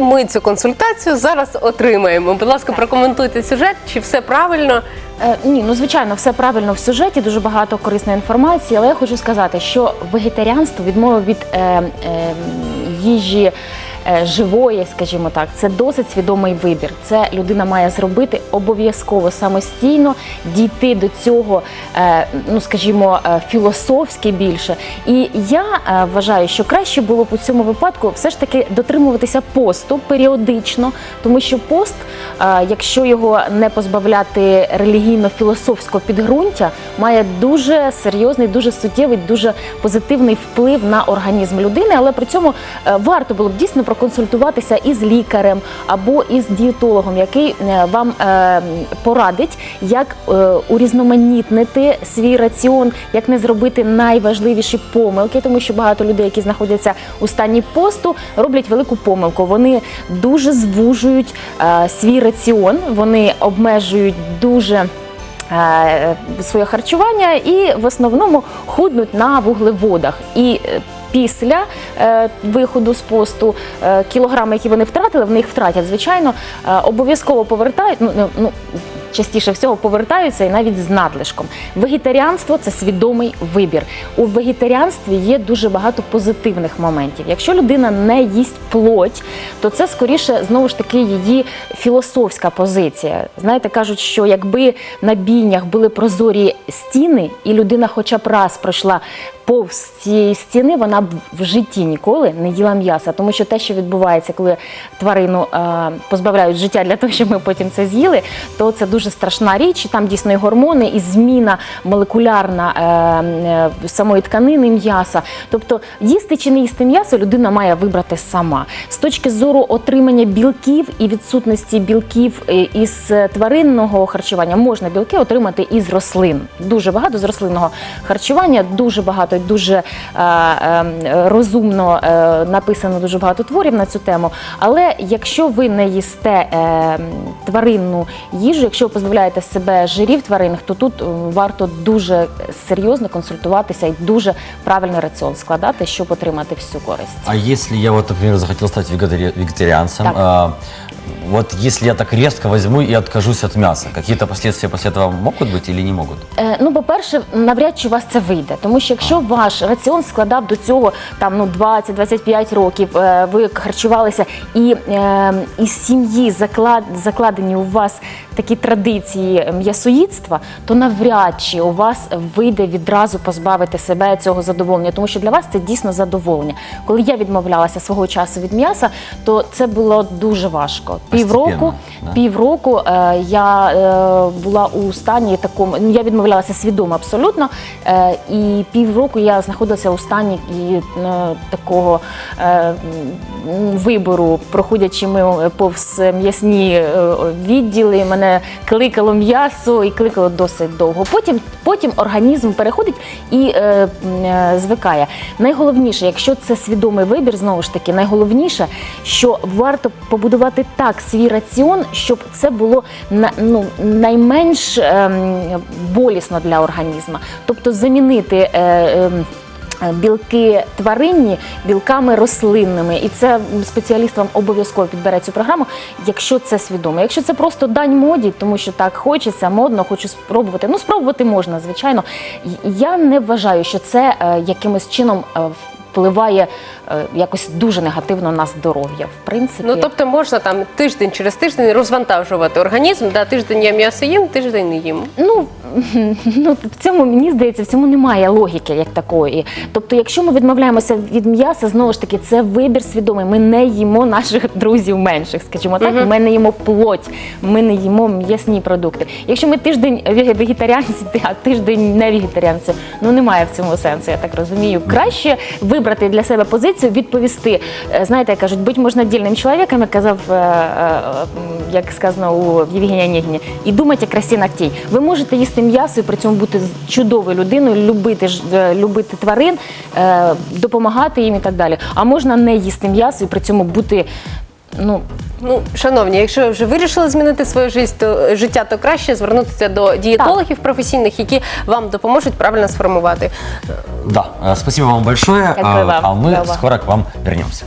Ми цю консультацію зараз отримаємо. Будь ласка, прокоментуйте сюжет, чи все правильно. Е, ні, ну звичайно, все правильно в сюжеті, дуже багато корисної інформації, але я хочу сказати, що вегетаріанство, відмова від е, е, їжі. Е, Живої, скажімо так, це досить свідомий вибір. Це людина має зробити обов'язково самостійно дійти до цього, е, ну скажімо, е, філософськи більше. І я вважаю, що краще було б у цьому випадку все ж таки дотримуватися посту періодично, тому що пост, якщо його не позбавляти релігійно-філософського підґрунтя, має дуже серйозний, дуже суттєвий, дуже позитивний вплив на організм людини. Але при цьому варто було б дійсно проконсультуватися із лікарем або із дієтологом, який е, вам е, порадить, як е, урізноманітнити свій раціон, як не зробити найважливіші помилки, тому що багато людей, які знаходяться у стані посту, роблять велику помилку. Вони дуже звужують свій раціон, вони обмежують дуже. Своє харчування і в основному худнуть на вуглеводах. І після е, виходу з посту е, кілограми, які вони втратили, вони їх втратять. Звичайно, е, обов'язково повертають. Ну, ну, ну, частіше всього повертаються і навіть з надлишком. Вегетаріанство це свідомий вибір. У вегетаріанстві є дуже багато позитивних моментів. Якщо людина не їсть плоть, то це скоріше знову ж таки її філософська позиція. Знаєте, кажуть, що якби на бійнях були прозорі стіни, і людина хоча б раз пройшла повз цієї стіни, вона б в житті ніколи не їла м'яса, тому що те, що відбувається, коли тварину позбавляють життя для того, щоб ми потім це з'їли, то це дуже страшна річ. І там дійсно і гормони, і зміна молекулярна е, е, самої тканини м'яса. Тобто їсти чи не їсти м'ясо людина має вибрати сама. З точки зору отримання білків і відсутності білків е, із тваринного харчування можна білки отримати із рослин. Дуже багато з рослинного харчування, дуже багато, і дуже е, е, розумно е, написано дуже багато творів на цю тему. Але якщо ви не їсте е, тваринну їжу, якщо позбавляєте себе жирів тваринних, то тут е, варто дуже серйозно консультуватися і дуже правильний раціон складати, щоб отримати всю користь. А если я вот, например, захотел стать вегетари- а, вот если я так резко возьму и откажусь от мяса, какие-то последствия после этого могут быть или не могут? Е, ну, по-перше, навряд чи у вас це вийде, тому що якщо ваш раціон складав до цього там ну 20-25 років, е, ви харчувалися, і е, із сім'ї заклад, закладені у вас такі традиції м'ясоїдства, то навряд чи у вас вийде відразу позбавити себе цього задоволення, тому що для вас це дійсно задоволення. Коли я відмовлялася свого часу від м'яса, то це було дуже важко. Півроку, да? півроку е, я е, була у стані такому. ну, Я відмовлялася свідомо абсолютно. Е, і півроку я знаходилася у стані і, е, такого е, вибору, проходячи ми повз м'ясні е, відділи. Мене кликало м'ясо і кликало досить довго. Потім, потім організм переходить і е, е, звикає. Найголовніше, якщо це свідомий вибір, знову ж таки, найголовніше, що варто побудувати так свій раціон, щоб це було на, ну, найменш ем, болісно для організму. Тобто замінити. Е, е, Білки тваринні білками рослинними, і це спеціаліст вам обов'язково підбере цю програму, якщо це свідомо. Якщо це просто дань моді, тому що так хочеться, модно, хочу спробувати. Ну спробувати можна, звичайно. Я не вважаю, що це е, якимось чином е, впливає е, якось дуже негативно на здоров'я. В принципі, Ну тобто можна там тиждень через тиждень розвантажувати організм. Да, тиждень я м'ясо їм, тиждень не їм. Ну, ну в цьому мені здається, в цьому немає логіки як такої. Тобто, якщо ми відмовляємося від м'яса, знову ж таки, це вибір свідомий. Ми не їмо наших друзів менших, скажімо так. Ми не їмо плоть, ми не їмо м'ясні продукти. Якщо ми тиждень вегетаріанці, а тиждень не вегетаріанці, ну немає в цьому сенсу, я так розумію. Краще вибрати для себе позицію, відповісти. Е, Знаєте, як кажуть, будь можна дільним чоловіком, як казав, е, е, як сказано у Євгенії Онегіні, і думати красі ногтей. Ви можете їсти м'ясо і при цьому бути чудовою людиною, любити, ж- е, любити тварин, е, допомагати їм і так далі. А можна не їсти м'ясо і при цьому бути. Ну, Ну, шановні, якщо ви вже вирішили змінити своє життя, то, життя, то краще звернутися до дієтологів професійних, які вам допоможуть правильно сформувати. Да, э, спасибо вам большое, Дякую а, вам а мы скоро к вам вернемся.